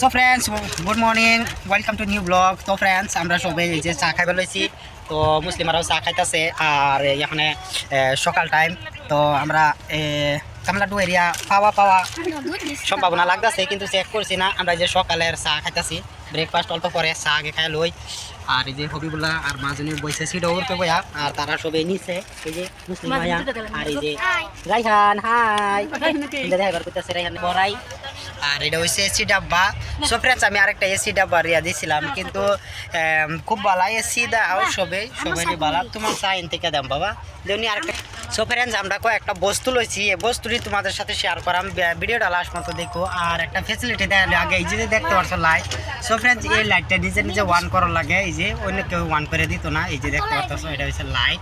So friends good morning welcome to new blog তো friends আমরা সবাই যে চা খাইবার লইছি। তো মুসলিমরাও চা খাইতেছে। আর এখানে সকাল টাইম তো আমরা কামলাডু এরিয়া পাওয়া পাওয়া সম্ভাবনা লাগতেছে, কিন্তু চেক করছি না। আমরা যে সকালের চা খাইতেছি ব্রেকফাস্ট অল্প পরে চা আগে খাই লই। আর এই যে হবিবুল্লাহ আর মাজনী বইছে সেটা উঠতে বয়া আর তারা সবে নিছে এই যে মুসলিম ভাইয়া। আর এই যে রাইহান হাই। এটা দেখা করতেছে রাইহান বড়াই। আর এটা হচ্ছে এসি ডাব্বা। সো ফ্রেন্ডস আমি আরেকটা এসি ডাব্বা রিয়া দিয়েছিলাম কিন্তু এম, খুব ভালো এসি দাও সবে সবাই ভালো তোমার সাইন থেকে দাম বাবা। দেউনি আরেকটা সো ফ্রেন্ডস আমরা কয়েকটা বস্তু লইছি। এই বস্তুটি তোমাদের সাথে শেয়ার করাম। ভিডিওটা লাস্ট মতো দেখো। আর একটা ফেসিলিটি দেয় আগে এই যে দেখতে পারছ লাইট সো ফ্রেন্ডস এই লাইটটা নিজে নিজে ওয়ান করার লাগে। এই যে অন্য কেউ ওয়ান করে দিত না। এই যে দেখতে পারতেছো এটা হচ্ছে লাইট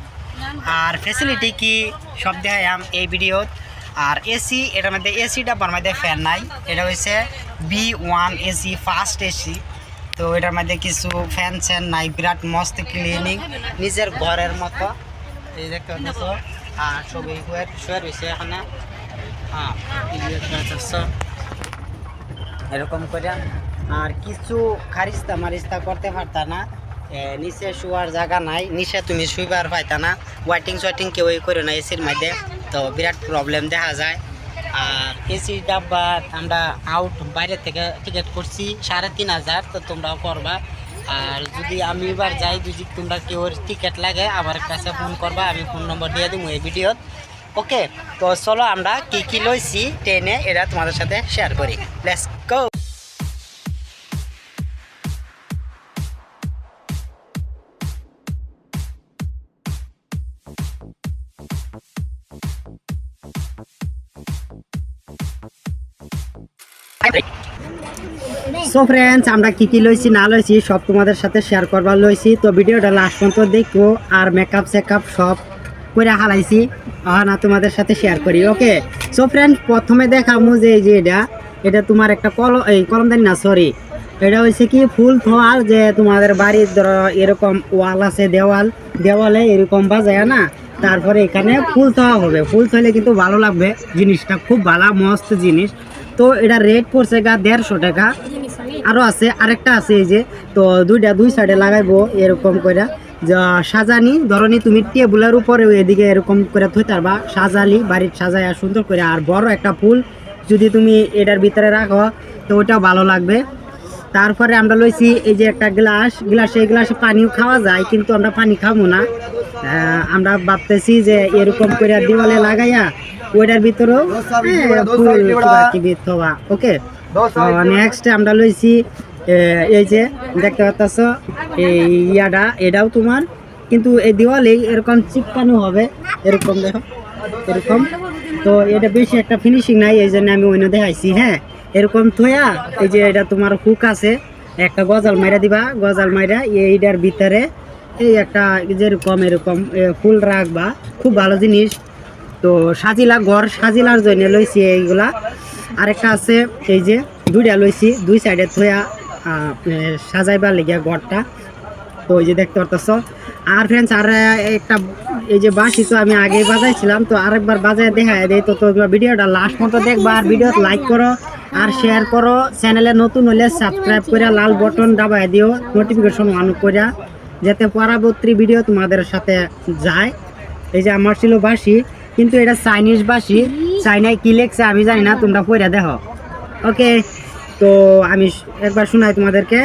আর ফেসিলিটি কি? সব দেখাম এই ভিডিওত। আর এসি এটার মধ্যে এসি ডাব্বার মধ্যে ফ্যান নাই। এটা হচ্ছে B one AC first AC তো এটার মধ্যে কিছু ফ্যান স্যান নাই। বিরাট মস্ত ক্লিনিং নিজের ঘরের মতো। এই দেখতে পাচ্ছ। আর এরকম করে আর কিছু খারিস্তা মারিস্তা করতে পারতা না। নিচে শুয়ার জায়গা নাই, নিচে তুমি শুইবার পাইতা না। ওয়াইটিং সোয়াইটিং কেউই করে না এসির মধ্যে। তো বিরাট প্রবলেম দেখা যায়। আর এসি ডাব্বা আমরা আউট বাইরে থেকে টিকিট করছি, সাড়ে তিন হাজার, তো তোমরাও করবা। আর যদি আমি এবার যাই, যদি তোমরা কেউ টিকিট লাগে, আমার কাছে ফোন করবা, আমি ফোন নম্বর দিয়ে দিব এই ভিডিওত। ওকে তো চলো আমরা কী কী লইছি, ট্রেনে, এটা তোমাদের সাথে শেয়ার করি। লেটস গো সো ফ্রেন্ডস আমরা কি কি লইছি, না লইছি, সব তোমাদের সাথে শেয়ার করবার লইছি। তো ভিডিওটা লাস্ট পর্যন্ত দেখো আর মেকআপ সেকআপ সব করে হালাইছি। আহ, না, তোমাদের সাথে শেয়ার করি ওকে সো ফ্রেন্ড প্রথমে দেখামু যে এই যে এটা এটা তোমার একটা কলম এই, কলমদানি না সরি এটা হচ্ছে কি, ফুল থোয়ার যে তোমাদের বাড়ির ধরো এরকম ওয়াল আছে, দেওয়াল। দেওয়ালে এরকম বাজায়, না? তারপরে এখানে ফুল থোয়া হবে। ফুল থইলে কিন্তু ভালো লাগবে, জিনিসটা খুব ভালো, মস্ত জিনিস। তো এটা রেট পড়ছে গা দেড়শো টাকা। আরও আছে আরেকটা আছে এই যে তো দুইটা দুই সাইডে লাগাইবো এরকম করে যা সাজানি ধরনি তুমি টেবুলের উপরে এদিকে এরকম করে থই পারবা। সাজালি বাড়ির সাজায় সুন্দর করে আর বড় একটা ফুল যদি তুমি এটার ভিতরে রাখো তো ওটাও ভালো লাগবে। তারপরে আমরা লইছি এই যে একটা গ্লাস। গ্লাসে এই গ্লাসে পানিও খাওয়া যায় কিন্তু আমরা পানি খাব না। আমরা ভাবতেছি যে এরকম করে দেওয়ালে লাগাইয়া ওইটার ভিতরেও হ্যাঁ, ফুল ওকে নেক্সট আমরা লইছি এই যে, দেখতে পাচ্ছ এই ইয়াটা এটাও তোমার, কিন্তু এই দেওয়ালে এরকম চিপকানো হবে, এরকম দেখো, এরকম। তো এটা বেশি একটা ফিনিশিং নাই, এই জন্য আমি অন্য দেখাইছি হ্যাঁ। এরকম থয়া এই যে এটা তোমার হুক আছে, একটা গজাল মাইরা দিবা, গজাল মাইরা এইটার ভিতরে এই একটা যেরকম, এরকম ফুল রাখবা, খুব ভালো জিনিস। তো সাজিলা, ঘর সাজিলার জন্য লইছি এইগুলা। আরেকটা আছে এই যে দুইটা লইছি দুই সাইডে এ, সাজাইবার লেগে ঘরটা। তো এই যে দেখতে পারতেছ। আর ফ্রেন্ডস আর একটা এই যে বাঁশি তো আমি আগে বাজাইছিলাম তো আরেকবার বাজায় দেখা দেয় তো তোমরা ভিডিওটা লাস্ট মতো দেখবা আর ভিডিও লাইক করো আর শেয়ার করো। চ্যানেলে নতুন হলে সাবস্ক্রাইব করে লাল বটন দাবায় দিও নোটিফিকেশন অন করে যাতে পরবর্তী ভিডিও তোমাদের সাথে যায়। এই যে আমার ছিল বাঁশি কিন্তু এটা চাইনিজ বাঁশি। চাইনায় কি লেখছে আমি জানি না, তোমরা পড়ে দেখো। ওকে তো আমি একবার শোনাই তোমাদেরকে।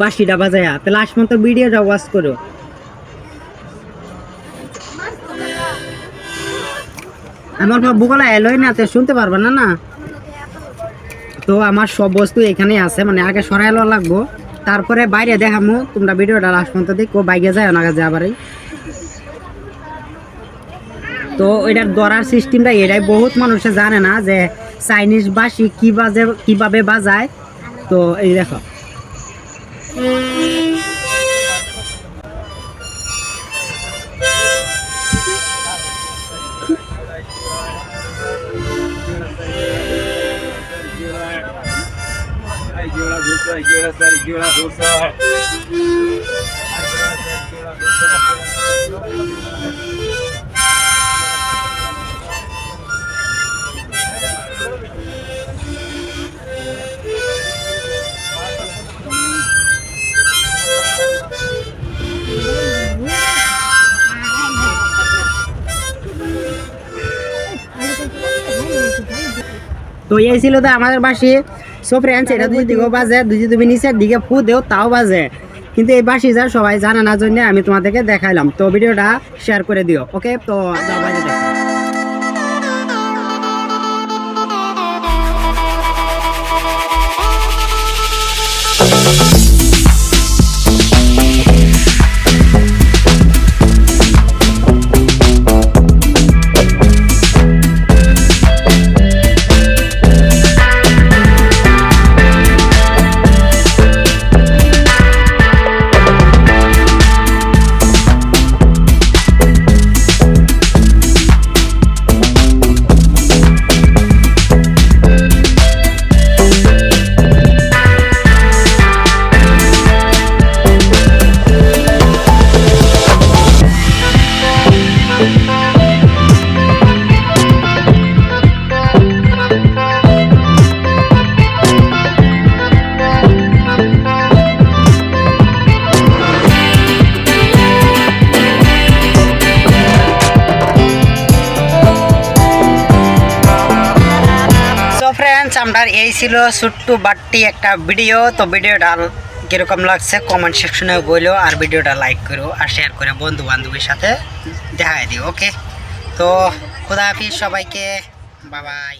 বাঁশিটা বাজায়া তাহলে মতো ভিডিওটা ওয়াচ করো। আমার বুকলা এলোই না, তো শুনতে পারবা না না? তো আমার সব বস্তু এখানেই আছে মানে আগে সরাই লাগবো। তারপরে বাইরে দেখামো, তোমরা ভিডিওটা লাস্ট পর্যন্ত দেখো বাইকে যায় না কাজে আবারই तो यार दरार सिसटेम बहुत मानुषे जाने ना चाइनीज़ बाशी की बजे क्या बजाय तो देख जोड़ा दूसरा जोड़ा सर जोड़ा दूसरा তো এই ছিল তো আমাদের বাসি সো ফ্রেন্ডস এটা দুই দিকেও বাজে, দুই তুমি নিচের দিকে ফু দেও, তাও বাজে। কিন্তু এই বাসি যা সবাই জানানোর জন্য আমি তোমাদেরকে দেখাইলাম। তো ভিডিওটা শেয়ার করে দিও ওকে তো যাও বাজে দেখো। আমরা এই ছিল ছোট্ট বাট্টি একটা ভিডিও। তো ভিডিওটা কীরকম লাগছে কমেন্ট সেকশনে বলো আর ভিডিওটা লাইক করো আর শেয়ার করে বন্ধু বান্ধবীর সাথে দেখায় দিও ওকে তো খুদা হাফিজ সবাইকে বাবাই